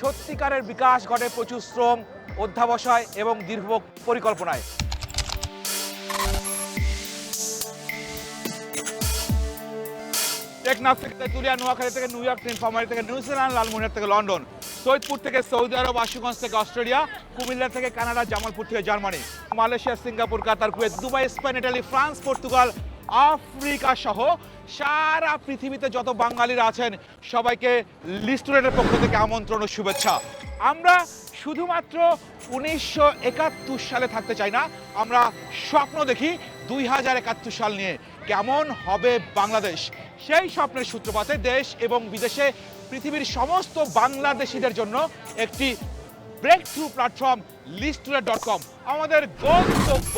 সত্যিকারের বিকাশ ঘটে প্রচুর শ্রম, অধ্যাবসায় এবং দীর্ঘ পরিকল্পনায়। টেকনাফ থেকে তেঁতুলিয়া নোয়াখালী থেকে নিউ ইয়র্ক নীলফামারী থেকে নিউজিল্যান্ড লালমোহনের থেকে লন্ডন, সৈয়দপুর থেকে সৌদি আরব, আশুগঞ্জ থেকে অস্ট্রেলিয়া, কুমিল্লা থেকে কানাডা, জামালপুর থেকে Germany, Malaysia, Singapore, Qatar Kuwait, Dubai, Spain, Italy, France, Portugal Africa সহ সারা পৃথিবীতে যত বাঙালিরা আছেন, সবাইকে লিস্টুরেটের পক্ষ থেকে আমন্ত্রণ ও শুভেচ্ছা। আমরা শুধুমাত্র উনিশশো একাত্তর সালে থাকতে চাই না, আমরা স্বপ্ন দেখি দুই হাজার একাত্তর সাল নিয়ে কেমন হবে বাংলাদেশ। সেই স্বপ্নের সূত্রপাতে দেশ এবং বিদেশে পৃথিবীর সমস্ত বাংলাদেশিদের জন্য একটি breakthrough platform Listure dot com আমাদের গন্তব্য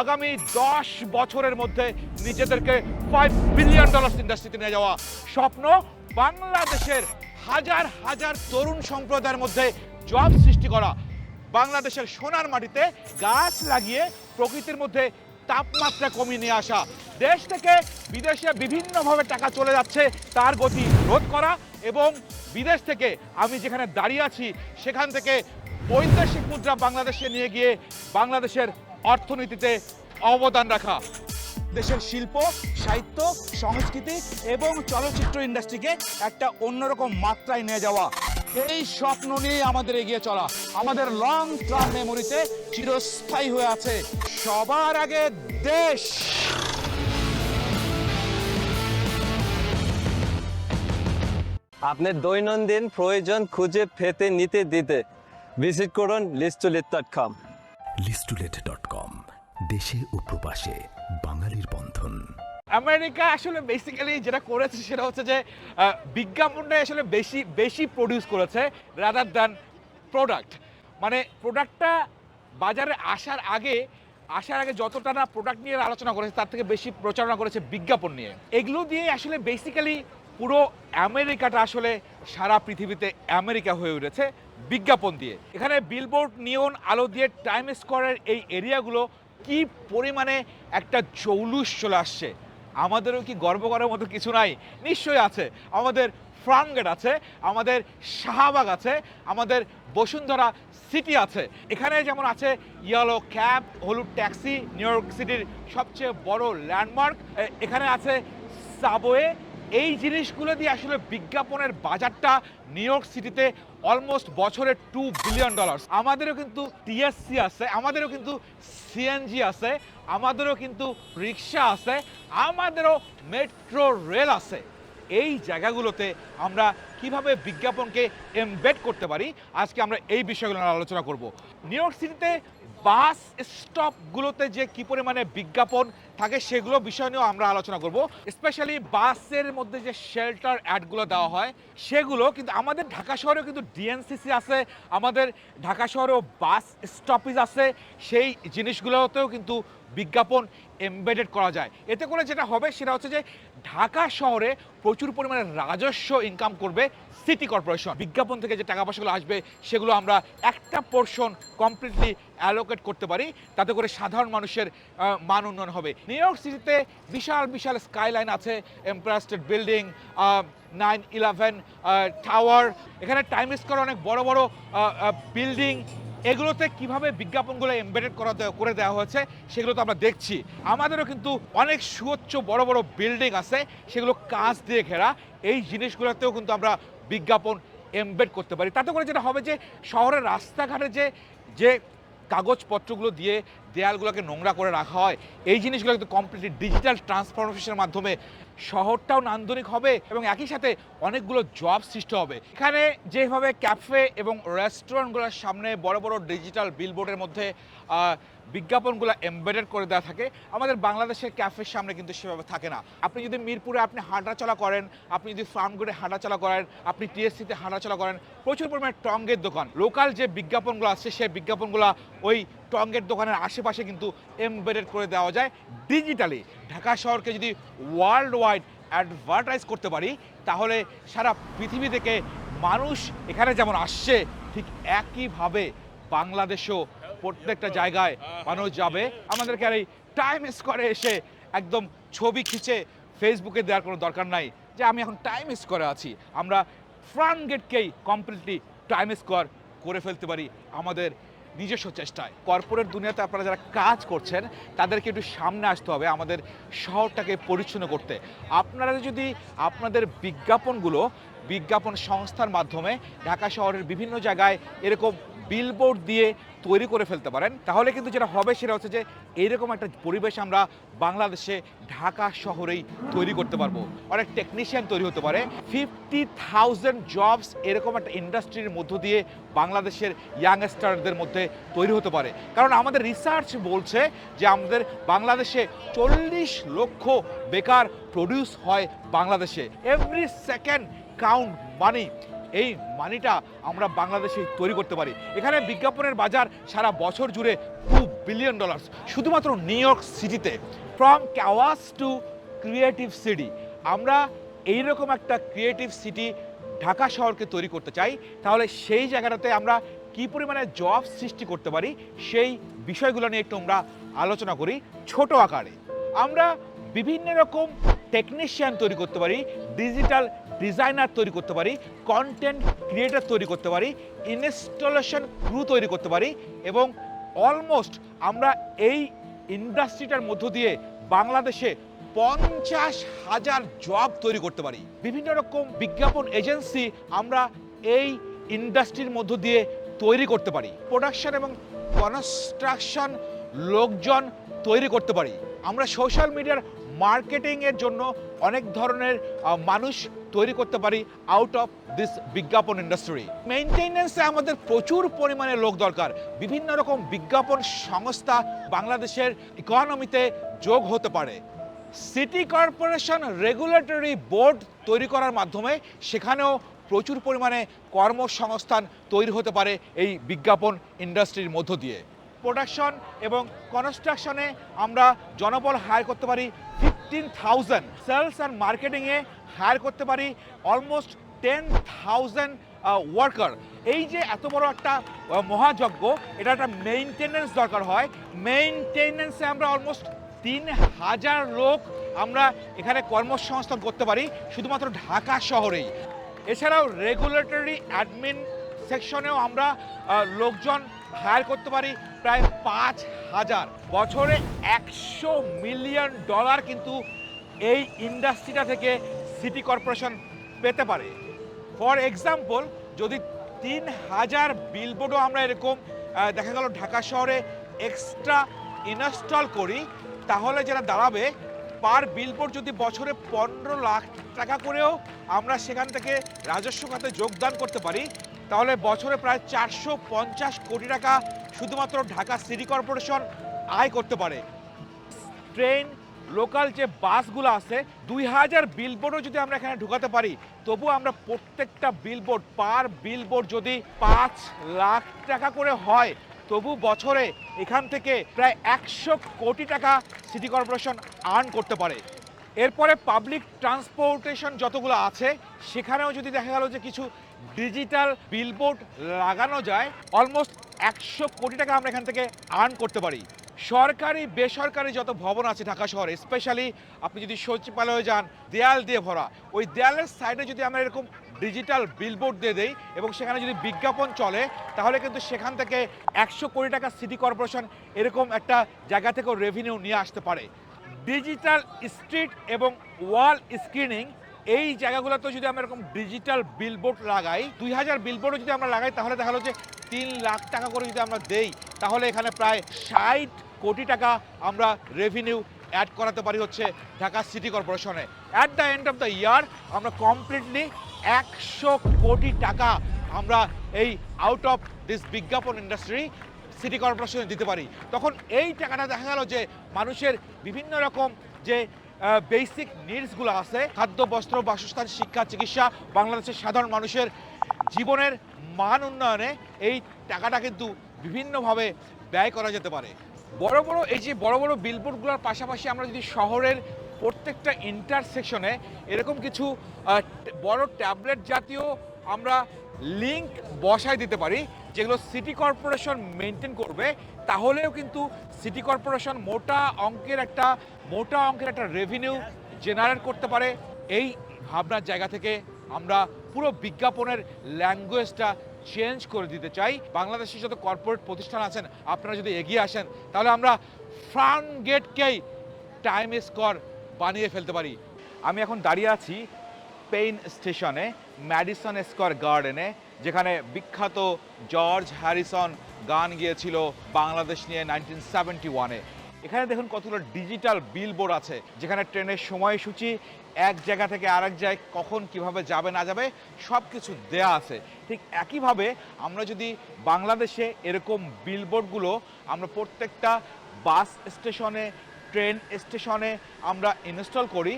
আগামী দশ বছরের মধ্যে নিজেদেরকে ফাইভ বিলিয়ন ডলার ইন্ডাস্ট্রিতে নিয়ে যাওয়া। স্বপ্ন, বাংলাদেশের হাজার হাজার তরুণ সম্প্রদায়ের মধ্যে জব সৃষ্টি করা। বাংলাদেশের সোনার মাটিতে গাছ লাগিয়ে প্রকৃতির মধ্যে তাপমাত্রা কমিয়ে নিয়ে আসা। দেশ থেকে বিদেশে বিভিন্নভাবে টাকা চলে যাচ্ছে, তার গতি রোধ করা এবং বিদেশ থেকে আমি যেখানে দাঁড়িয়ে আছি, সেখান থেকে বৈদেশিক মুদ্রা বাংলাদেশে নিয়ে গিয়ে বাংলাদেশের অর্থনীতিতে অবদান রাখা। দেশের শিল্প, সাহিত্য, সংস্কৃতি এবং চলচ্চিত্র ইন্ডাস্ট্রিকে একটা অন্যরকম মাত্রায় নিয়ে যাওয়া। এই স্বপ্ন নিয়ে আমাদের এগিয়ে চলা। আমাদের লং টার্ম মেমোরিতে চিরস্থায়ী হয়ে আছে সবার আগে দেশ। আপনার দৈনন্দিন প্রয়োজন খুঁজে পেতে নিতে দিতে ভিজিট করুন লিস্টুলিট ডট কম লিস্টুলেট ডট কম দেশে ও প্রবাসে বাঙালির আমেরিকা আসলে বেসিক্যালি যেটা করেছে সেটা হচ্ছে যে বিজ্ঞাপনটা আসলে বেশি বেশি প্রডিউস করেছে রাদার দ্যান প্রোডাক্ট মানে প্রোডাক্টটা বাজারে আসার আগে আসার আগে যতটা না প্রোডাক্ট নিয়ে আলোচনা করেছে, তার থেকে বেশি প্রচারণা করেছে বিজ্ঞাপন নিয়ে। এগুলো দিয়ে আসলে বেসিক্যালি পুরো আমেরিকাটা আসলে সারা পৃথিবীতে আমেরিকা হয়ে উঠেছে বিজ্ঞাপন দিয়ে। এখানে বিলবোর্ড নিয়ন আলো দিয়ে টাইম স্কোয়ারের এই এরিয়াগুলো কি পরিমাণে একটা জৌলুস চলে আসছে? আমাদেরও কি গর্ব করার মতো কিছু নাই? নিশ্চয়ই আছে। আমাদের ফ্রামগেট আছে, আমাদের শাহবাগ আছে, আমাদের বসুন্ধরা সিটি আছে। এখানে যেমন আছে ইয়েলো ক্যাব হলুদ ট্যাক্সি নিউ ইয়র্ক সিটির সবচেয়ে বড় ল্যান্ডমার্ক এখানে আছে সাবওয়ে এই জিনিসগুলো দিয়ে আসলে বিজ্ঞাপনের বাজারটা নিউ ইয়র্ক সিটিতে অলমোস্ট বছরে টু বিলিয়ন ডলার আমাদেরও কিন্তু টিএসসি আছে, আমাদেরও কিন্তু সিএনজি আছে। আমাদেরও কিন্তু রিক্সা আছে, আমাদেরও মেট্রো রেল আছে। এই জায়গাগুলোতে আমরা কীভাবে বিজ্ঞাপনকে এমবেড করতে পারি, আজকে আমরা এই বিষয়গুলো আলোচনা করব। নিউ ইয়র্ক সিটিতে বাস স্টপগুলোতে যে কি পরিমাণে বিজ্ঞাপন থাকে সেগুলো বিষয় নিয়েও আমরা আলোচনা করব। স্পেশালি বাসের মধ্যে যে শেল্টার অ্যাডগুলো দেওয়া হয়, সেগুলো কিন্তু আমাদের ঢাকা শহরেও কিন্তু ডিএনসিসি আছে, আমাদের ঢাকা শহরেও বাস স্টপেজ আছে, সেই জিনিসগুলোতেও কিন্তু বিজ্ঞাপন এমবেডেড করা যায়। এতে করে যেটা হবে সেটা হচ্ছে যে ঢাকা শহরে প্রচুর পরিমাণে রাজস্ব ইনকাম করবে সিটি কর্পোরেশন বিজ্ঞাপন থেকে যে টাকা পয়সাগুলো আসবে, সেগুলো আমরা একটা পোর্শন কমপ্লিটলি অ্যালোকেট করতে পারি। তাতে করে সাধারণ মানুষের মান উন্নয়ন হবে। নিউ ইয়র্ক সিটিতে বিশাল বিশাল স্কাইলাইন আছে empire state building nine eleven tower এখানে টাইম স্কোয়ার অনেক বড় বড় বিল্ডিং এগুলোতে কীভাবে বিজ্ঞাপনগুলো এমবেডেড করা করে দেওয়া হয়েছে, সেগুলো তো আমরা দেখছি। আমাদেরও কিন্তু অনেক সুউচ্চ বড় বড় বিল্ডিং আছে, সেগুলো কাঁচ দিয়ে ঘেরা। এই জিনিসগুলোতেও কিন্তু আমরা বিজ্ঞাপন এমবেড করতে পারি। তাতে করে যেটা হবে যে শহরের রাস্তাঘাটে যে যে কাগজপত্রগুলো দিয়ে দেয়ালগুলোকে নোংরা করে রাখা হয়। এই জিনিসগুলো কিন্তু কমপ্লিটলি ডিজিটাল ট্রান্সফরমেশনের মাধ্যমে শহরটাও নান্দনিক হবে এবং একই সাথে অনেকগুলো জব সৃষ্টি হবে। এখানে যেভাবে ক্যাফে এবং রেস্টুরেন্টগুলোর সামনে বড় বড় ডিজিটাল বিলবোর্ডের মধ্যে বিজ্ঞাপনগুলো এমবেডেড করে দেওয়া থাকে। আমাদের বাংলাদেশের ক্যাফের সামনে কিন্তু সেভাবে থাকে না। আপনি যদি মিরপুরে আপনি হাঁটাচলা করেন, আপনি যদি ফার্মগুড়ে হাঁটাচলা করেন, আপনি টিএসসিতে হাঁটাচলা করেন, প্রচুর পরিমাণে টঙ্গের দোকান। লোকাল যে বিজ্ঞাপনগুলো আছে সেই বিজ্ঞাপনগুলো ওই টঙ্গের দোকানের আশেপাশে কিন্তু এমবেডেড করে দেওয়া যায়। ডিজিটালি ঢাকা শহরকে যদি ওয়ার্ল্ড ওয়াইড অ্যাডভার্টাইজ করতে পারি, তাহলে সারা পৃথিবী থেকে মানুষ এখানে যেমন আসছে, ঠিক একইভাবে বাংলাদেশও প্রত্যেকটা জায়গায় মানুষ যাবে। আমাদেরকে আর এই টাইম স্কোয়ারে এসে একদম ছবি খিচে ফেসবুকে দেওয়ার কোনো দরকার নাই। যে আমি এখন টাইম স্কোয়ারে আছি, আমরা ফ্রন্ট গেটকেই কমপ্লিটলি টাইম স্কোয়ার করে ফেলতে পারি আমাদের নিজস্ব চেষ্টায়। কর্পোরেট দুনিয়াতে আপনারা যারা কাজ করছেন, তাদেরকে একটু সামনে আসতে হবে আমাদের শহরটাকে পরিচ্ছন্ন করতে। আপনারা যদি আপনাদের বিজ্ঞাপনগুলো বিজ্ঞাপন সংস্থার মাধ্যমে ঢাকা শহরের বিভিন্ন জায়গায় এরকম বিলবোর্ড দিয়ে তৈরি করে ফেলতে পারেন। তাহলে কিন্তু যেটা হবে সেটা হচ্ছে যে এইরকম একটা পরিবেশ আমরা বাংলাদেশে, ঢাকা শহরেই তৈরি করতে পারব। অনেক টেকনিশিয়ান তৈরি হতে পারে। ফিফটি থাউজেন্ড জবস এরকম একটা ইন্ডাস্ট্রির মধ্য দিয়ে বাংলাদেশের ইয়াংস্টারদের মধ্যে তৈরি হতে পারে। কারণ আমাদের রিসার্চ বলছে যে আমাদের বাংলাদেশে চল্লিশ লক্ষ বেকার প্রডিউস হয় বাংলাদেশে। এভরি সেকেন্ড কাউন্ট মানি এই মানিটা আমরা বাংলাদেশে তৈরি করতে পারি। এখানে বিজ্ঞাপনের বাজার সারা বছর জুড়ে টু বিলিয়ন ডলার্স শুধুমাত্র নিউ ইয়র্ক সিটিতে from chaos to creative city আমরা এইরকম একটা ক্রিয়েটিভ সিটি ঢাকা শহরকে তৈরি করতে চাই। তাহলে সেই জায়গাটাতে আমরা কি পরিমাণে জব সৃষ্টি করতে পারি, সেই বিষয়গুলো নিয়ে একটু আমরা আলোচনা করি ছোট আকারে। আমরা বিভিন্ন রকম টেকনিশিয়ান তৈরি করতে পারি ডিজিটাল ডিজাইনার তৈরি করতে পারি কন্টেন্ট ক্রিয়েটার তৈরি করতে পারি ইনস্টলেশন ক্রু তৈরি করতে পারি এবং অলমোস্ট আমরা এই ইন্ডাস্ট্রিটার মধ্য দিয়ে বাংলাদেশে পঞ্চাশ হাজার জব তৈরি করতে পারি। বিভিন্ন রকম বিজ্ঞাপন এজেন্সি আমরা এই ইন্ডাস্ট্রির মধ্য দিয়ে তৈরি করতে পারি। প্রোডাকশন এবং কনস্ট্রাকশন লোকজন তৈরি করতে পারি। আমরা সোশ্যাল মিডিয়ার মার্কেটিংয়ের জন্য অনেক ধরনের মানুষ তৈরি করতে পারি আউট অফ দিস বিজ্ঞাপন ইন্ডাস্ট্রি মেনটেনেন্সে আমাদের প্রচুর পরিমাণে লোক দরকার। বিভিন্ন রকম বিজ্ঞাপন সংস্থা বাংলাদেশের ইকোনমিতে যোগ হতে পারে। সিটি কর্পোরেশন রেগুলেটরি বোর্ড তৈরি করার মাধ্যমে সেখানেও প্রচুর পরিমাণে কর্মসংস্থান তৈরি হতে পারে এই বিজ্ঞাপন ইন্ডাস্ট্রির মধ্য দিয়ে। প্রোডাকশন এবং কনস্ট্রাকশনে আমরা জনবল হায়ার করতে পারি। ফিফটিন থাউজেন্ড সেলস অ্যান্ড মার্কেটিংয়ে হায়ার করতে পারি অলমোস্ট টেন থাউজেন্ড ওয়ার্কার এই যে এত বড় একটা মহাযজ্ঞ, এটা একটা মেইনটেনেন্স দরকার হয়। মেইনটেনেন্সে আমরা অলমোস্ট তিন হাজার লোক আমরা এখানে কর্মসংস্থান করতে পারি, শুধুমাত্র ঢাকা শহরেই। এছাড়াও রেগুলেটরি অ্যাডমিন সেকশনেও আমরা লোকজন হায়ার করতে পারি। প্রায় পাঁচ হাজার। বছরে একশো মিলিয়ন ডলার কিন্তু এই ইন্ডাস্ট্রিটা থেকে সিটি কর্পোরেশন পেতে পারে। ফর এক্সাম্পল, যদি তিন হাজার বিলবোর্ডও আমরা এরকম দেখা গেল ঢাকা শহরে এক্সট্রা ইনস্টল করি, তাহলে যারা দাঁড়াবে, পার বিলবোর্ড যদি বছরে পনেরো লাখ টাকা করেও আমরা সেখান থেকে রাজস্ব খাতে যোগদান করতে পারি তাহলে বছরে প্রায় চারশো পঞ্চাশ কোটি টাকা শুধুমাত্র ঢাকা সিটি কর্পোরেশন আয় করতে পারে। ট্রেন, লোকাল যে বাসগুলো আছে, দুই হাজার বিলবোর্ডও যদি আমরা এখানে ঢুকাতে পারি তবু আমরা প্রত্যেকটা বিলবোর্ড পার বিলবোর্ড যদি পাঁচ লাখ টাকা করে হয়, তবু বছরে এখান থেকে প্রায় একশো কোটি টাকা সিটি কর্পোরেশন আর্ন করতে পারে। এরপরে পাবলিক ট্রান্সপোর্টেশন যতগুলো আছে, সেখানেও যদি দেখা গেল যে কিছু ডিজিটাল বিলবোর্ড লাগানো যায় অলমোস্ট একশো কোটি টাকা আমরা এখান থেকে আর্ন করতে পারি। সরকারি, বেসরকারি যত ভবন আছে ঢাকা শহরে স্পেশালি আপনি যদি সচিবালয়ে যান, দেয়াল দিয়ে ভরা, ওই দেয়ালের সাইডে যদি আমরা এরকম ডিজিটাল বিলবোর্ড দিয়ে দেই এবং সেখানে যদি বিজ্ঞাপন চলে, তাহলে কিন্তু সেখান থেকে একশো কোটি টাকা সিটি কর্পোরেশন এরকম একটা জায়গা থেকেও রেভিনিউ নিয়ে আসতে পারে। ডিজিটাল স্ট্রিট এবং ওয়াল স্ক্রিনিং এই জায়গাগুলোতে যদি আমরা এরকম ডিজিটাল বিলবোর্ড লাগাই, দুই হাজার বিলবোর্ডও যদি আমরা লাগাই, তাহলে দেখা গেলো যে তিন লাখ টাকা করে যদি আমরা দেই, তাহলে এখানে প্রায় ষাট কোটি টাকা আমরা রেভিনিউ অ্যাড করাতে পারি হচ্ছে Dhaka city কর্পোরেশনে at the end of the year আমরা কমপ্লিটলি একশো কোটি টাকা আমরা এই আউট অফ দিস বিজ্ঞাপন ইন্ডাস্ট্রি সিটি কর্পোরেশনে দিতে পারি। তখন এই টাকাটা দেখা গেল যে মানুষের বিভিন্ন রকম যে বেসিক নিডসগুলো আছে। খাদ্য, বস্ত্র, বাসস্থান, শিক্ষা, চিকিৎসা, বাংলাদেশের সাধারণ মানুষের জীবনের মান উন্নয়নে এই টাকাটা কিন্তু বিভিন্নভাবে ব্যয় করা যেতে পারে। বড় বড় এই যে বড় বড় বিলবোর্ডগুলোর পাশাপাশি আমরা যদি শহরের প্রত্যেকটা ইন্টারসেকশনে এরকম কিছু বড় ট্যাবলেট জাতীয় আমরা লিংক বসায় দিতে পারি যেগুলো সিটি কর্পোরেশন মেনটেন করবে, তাহলেও কিন্তু সিটি কর্পোরেশন মোটা অঙ্কের একটা, মোটা অঙ্কের একটা রেভিনিউ জেনারেট করতে পারে। এই ভাবনার জায়গা থেকে আমরা পুরো বিজ্ঞাপনের ল্যাঙ্গুয়েজটা চেঞ্জ করে দিতে চাই। বাংলাদেশের যত কর্পোরেট প্রতিষ্ঠান আছেন, আপনারা যদি এগিয়ে আসেন, তাহলে আমরা ফ্রন্ট গেটকেই টাইম স্কোর বানিয়ে ফেলতে পারি। আমি এখন দাঁড়িয়ে আছি পেইন স্টেশনে ম্যাডিসন স্কোয়ার গার্ডেনে, যেখানে বিখ্যাত জর্জ হ্যারিসন গান গিয়েছিল বাংলাদেশ নিয়ে নাইনটিন সেভেন্টি ওয়ানে। এখানে দেখুন কতগুলো ডিজিটাল বিলবোর্ড আছে, যেখানে ট্রেনের সময়সূচি, এক জায়গা থেকে আরেক জায়গায় কখন কীভাবে যাবে, না যাবে সব কিছু দেয়া আছে। ঠিক একইভাবে আমরা যদি বাংলাদেশে এরকম বিলবোর্ডগুলো আমরা প্রত্যেকটা বাস স্টেশনে, ট্রেন স্টেশনে আমরা ইনস্টল করি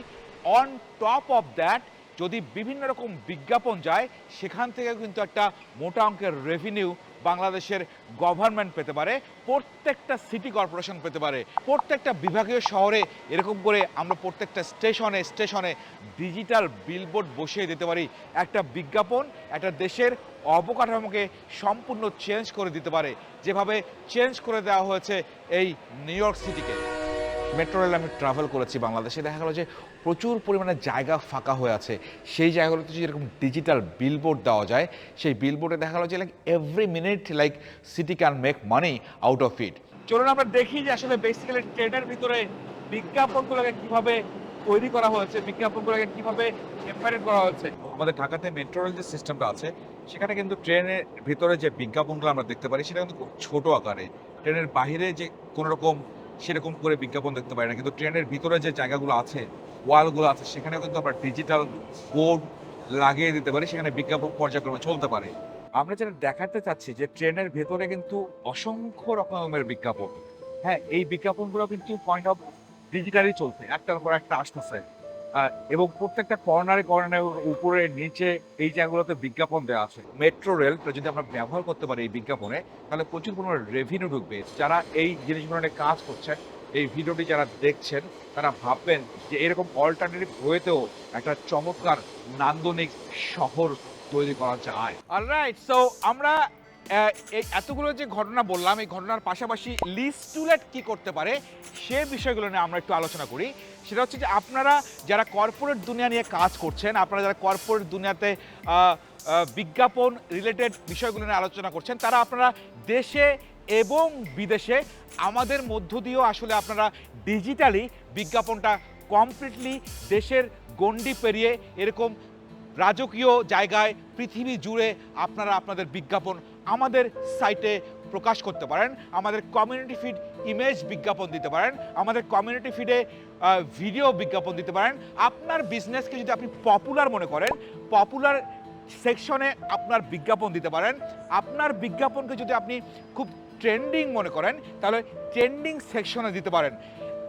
অন টপ অফ দ্যাট যদি বিভিন্ন রকম বিজ্ঞাপন যায়, সেখান থেকে কিন্তু একটা মোটা অঙ্কের রেভিনিউ বাংলাদেশের গভর্নমেন্ট পেতে পারে, প্রত্যেকটা সিটি কর্পোরেশন পেতে পারে, প্রত্যেকটা বিভাগীয় শহরে এরকম করে আমরা প্রত্যেকটা স্টেশনে স্টেশনে ডিজিটাল বিলবোর্ড বসিয়ে দিতে পারি। একটা বিজ্ঞাপন একটা দেশের অবকাঠামোকে সম্পূর্ণ চেঞ্জ করে দিতে পারে। যেভাবে চেঞ্জ করে দেওয়া হয়েছে এই নিউ ইয়র্ক সিটিকে মেট্রো রেল আমি ট্রাভেল করেছি বাংলাদেশে। দেখা গেলো যে প্রচুর পরিমাণে জায়গা ফাঁকা হয়ে আছে। সেই জায়গাগুলোতে যদি এরকম ডিজিটাল বিলবোর্ড দেওয়া যায় সেই বিলবোর্ডে দেখা গেলো যে like every minute like city can make money out of it চলুন আমরা দেখি যে আসলে বেসিক্যালি ট্রেনের ভিতরে বিজ্ঞাপনগুলোকে কীভাবে তৈরি করা হয়েছে বিজ্ঞাপনগুলোকে কীভাবে এম্পারেট করা হয়েছে। আমাদের ঢাকাতে মেট্রো রেল যে সিস্টেমটা আছে সেখানে কিন্তু ট্রেনের ভিতরে যে বিজ্ঞাপনগুলো আমরা দেখতে পারি সেটা কিন্তু খুব ছোট আকারে। ট্রেনের বাইরে যে কোনো রকম সেরকম করে বিজ্ঞাপন দেখতে পারি না। কিন্তু ট্রেনের ভিতরে যে জায়গাগুলো আছে, ওয়ালগুলো আছে সেখানে কিন্তু আমরা ডিজিটাল বোর্ড লাগিয়ে দিতে পারি, সেখানে বিজ্ঞাপন পর্যায়ক্রমে চলতে পারে। আমরা যেটা দেখাতে চাচ্ছি যে ট্রেনের ভেতরে কিন্তু অসংখ্য রকমের বিজ্ঞাপন। হ্যাঁ এই বিজ্ঞাপনগুলো কিন্তু পয়েন্ট অফ ডিজিটালি চলছে। একটার পর একটা আসতেছে। এবং প্রত্যেকটা কর্নারে কর্নারে উপরে, নিচে এই জায়গাগুলোতে বিজ্ঞাপন দেওয়া আছে। মেট্রো রেলটা যদি আমরা ব্যবহার করতে পারি এই বিজ্ঞাপনে, তাহলে প্রচুর পরিমাণে রেভিনিউ ঢুকবে। যারা এই জিনিসগুলো নিয়ে কাজ করছেন, এই ভিডিওটি যারা দেখছেন, তারা ভাববেন যে এরকম অল্টারনেটিভ ওয়েতেও একটা চমৎকার নান্দনিক শহর তৈরি করা যায়। অলরাইট সো আমরা এতগুলো যে ঘটনা বললাম, এই ঘটনার পাশাপাশি লিস্টুলেট কি করতে পারে সে বিষয়গুলো নিয়ে আমরা একটু আলোচনা করি। সেটা হচ্ছে যে আপনারা যারা কর্পোরেট দুনিয়া নিয়ে কাজ করছেন, আপনারা যারা কর্পোরেট দুনিয়াতে বিজ্ঞাপন রিলেটেড বিষয়গুলো নিয়ে আলোচনা করছেন, তারা আপনারা দেশে এবং বিদেশে আমাদের মধ্য দিয়েও আসলে আপনারা ডিজিটালি বিজ্ঞাপনটা কমপ্লিটলি দেশের গণ্ডি পেরিয়ে এরকম রাজকীয় জায়গায় পৃথিবী জুড়ে আপনারা আপনাদের বিজ্ঞাপন আমাদের সাইটে প্রকাশ করতে পারেন, আমাদের কমিউনিটি ফিড ইমেজ বিজ্ঞাপন দিতে পারেন, আমাদের কমিউনিটি ফিডে ভিডিও বিজ্ঞাপন দিতে পারেন। আপনার বিজনেসকে যদি আপনি পপুলার মনে করেন পপুলার সেকশনে আপনার বিজ্ঞাপন দিতে পারেন। আপনার বিজ্ঞাপনকে যদি আপনি খুব ট্রেন্ডিং মনে করেন, তাহলে ট্রেন্ডিং সেকশনে দিতে পারেন।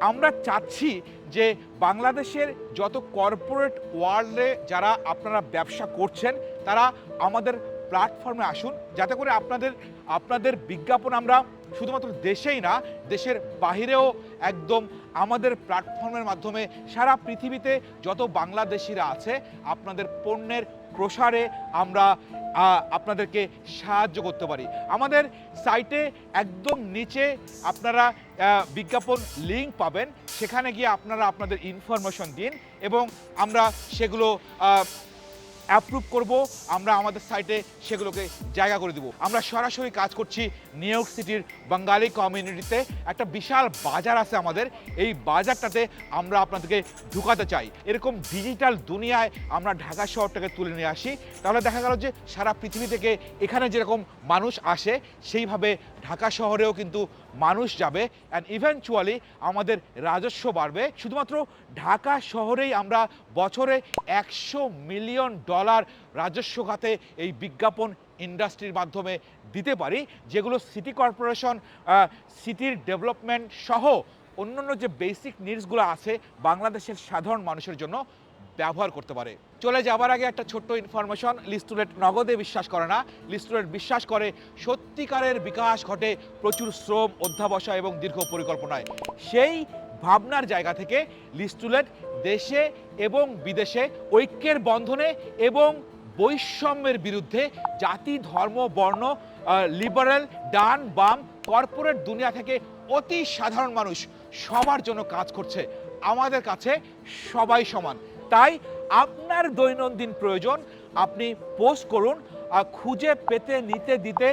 আমরা চাচ্ছি যে বাংলাদেশের যত কর্পোরেট ওয়ার্ল্ডে যারা আপনারা ব্যবসা করছেন, তারা আমাদের প্ল্যাটফর্মে আসুন। যাতে করে আপনাদের আপনাদের বিজ্ঞাপন আমরা শুধুমাত্র দেশেই না, দেশের বাহিরেও একদম আমাদের প্ল্যাটফর্মের মাধ্যমে সারা পৃথিবীতে যত বাংলাদেশিরা আছে, আপনাদের পণ্যের প্রসারে আমরা আপনাদেরকে সাহায্য করতে পারি। আমাদের সাইটে একদম নিচে আপনারা বিজ্ঞাপন লিঙ্ক পাবেন। সেখানে গিয়ে আপনারা আপনাদের ইনফরমেশন দিন এবং আমরা সেগুলো অ্যাপ্রুভ করব, আমরা আমাদের সাইটে সেগুলোকে জায়গা করে দেবো। আমরা সরাসরি কাজ করছি নিউ ইয়র্ক সিটির বাঙালি কমিউনিটিতে একটা বিশাল বাজার আছে আমাদের। এই বাজারটাতে আমরা আপনাদেরকে ঢুকাতে চাই। এরকম ডিজিটাল দুনিয়ায় আমরা ঢাকা শহরটাকে তুলে নিয়ে আসি। তাহলে দেখা গেল যে সারা পৃথিবী থেকে এখানে যেরকম মানুষ আসে, সেইভাবে ঢাকা শহরেও কিন্তু মানুষ যাবে অ্যান্ড ইভেনচুয়ালি আমাদের রাজস্ব বাড়বে। শুধুমাত্র ঢাকা শহরেই আমরা বছরে একশো মিলিয়ন ডলার রাজস্ব খাতে এই বিজ্ঞাপন ইন্ডাস্ট্রির মাধ্যমে দিতে পারি, যেগুলো সিটি কর্পোরেশন সিটির ডেভেলপমেন্ট সহ অন্যান্য যে বেসিক নিডসগুলো আছে বাংলাদেশের সাধারণ মানুষের জন্য ব্যবহার করতে পারে। চলে যাবার আগে একটা ছোট্ট ইনফরমেশন লিস্টুলেট নগদে বিশ্বাস করে না। লিস্টুলেট বিশ্বাস করে সত্যিকারের বিকাশ ঘটে প্রচুর শ্রম, অধ্যাবসায় এবং দীর্ঘ পরিকল্পনায়। সেই ভাবনার জায়গা থেকে লিস্টুলেট দেশে এবং বিদেশে ঐক্যের বন্ধনে এবং বৈষম্যের বিরুদ্ধে জাতি, ধর্ম, বর্ণ লিবারেল ডান, বাম কর্পোরেট দুনিয়া থেকে অতি সাধারণ মানুষ সবার জন্য কাজ করছে। আমাদের কাছে সবাই সমান। তাই আপনার দৈনন্দিন প্রয়োজন, আপনি পোস্ট করুন খুঁজে পেতে, নিতে, দিতে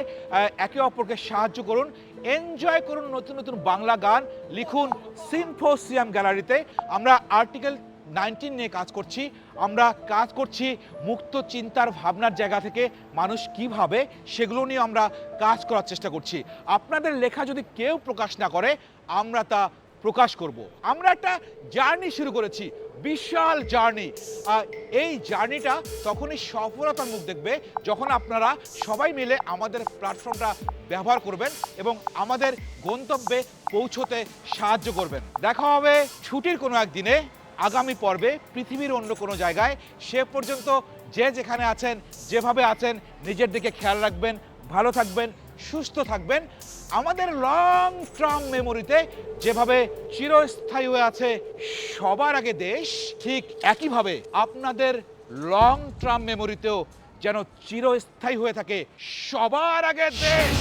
একে অপরকে সাহায্য করুন এনজয় করুন নতুন নতুন বাংলা গান, লিখুন সিম্পোসিয়াম গ্যালারিতে আমরা আর্টিকেল নাইনটিন নিয়ে কাজ করছি, আমরা কাজ করছি মুক্ত চিন্তার ভাবনার জায়গা থেকে, মানুষ কীভাবে সেগুলো নিয়ে আমরা কাজ করার চেষ্টা করছি। আপনাদের লেখা যদি কেউ প্রকাশ না করে, আমরা তা প্রকাশ করব। আমরা একটা জার্নি শুরু করেছি বিশাল জার্নি। এই জার্নিটা তখনই সফলতার মুখ দেখবে যখন আপনারা সবাই মিলে আমাদের প্ল্যাটফর্মটা ব্যবহার করবেন এবং আমাদের গন্তব্যে পৌঁছতে সাহায্য করবেন। দেখা হবে ছুটির কোনো একদিনে। আগামী পর্বে পৃথিবীর অন্য কোনো জায়গায়। সে পর্যন্ত যে যেখানে আছেন, যেভাবে আছেন, নিজের দিকে খেয়াল রাখবেন, ভালো থাকবেন, সুস্থ থাকবেন। আমাদের লং টার্ম মেমোরিতে যেভাবে চিরস্থায়ী হয়ে আছে সবার আগে দেশ ঠিক একইভাবে আপনাদের লং টার্ম মেমোরিতেও যেন চিরস্থায়ী হয়ে থাকে সবার আগে দেশ।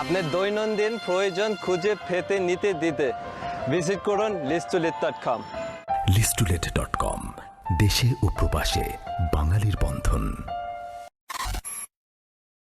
আপনার দৈনন্দিন প্রয়োজন খুঁজে পেতে নিতে দিতে ভিজিট করুন লিস্টুলিত ডট কম লিস্টুলেট ডট কম দেশে ও প্রবাসে বাঙালির বন্ধন।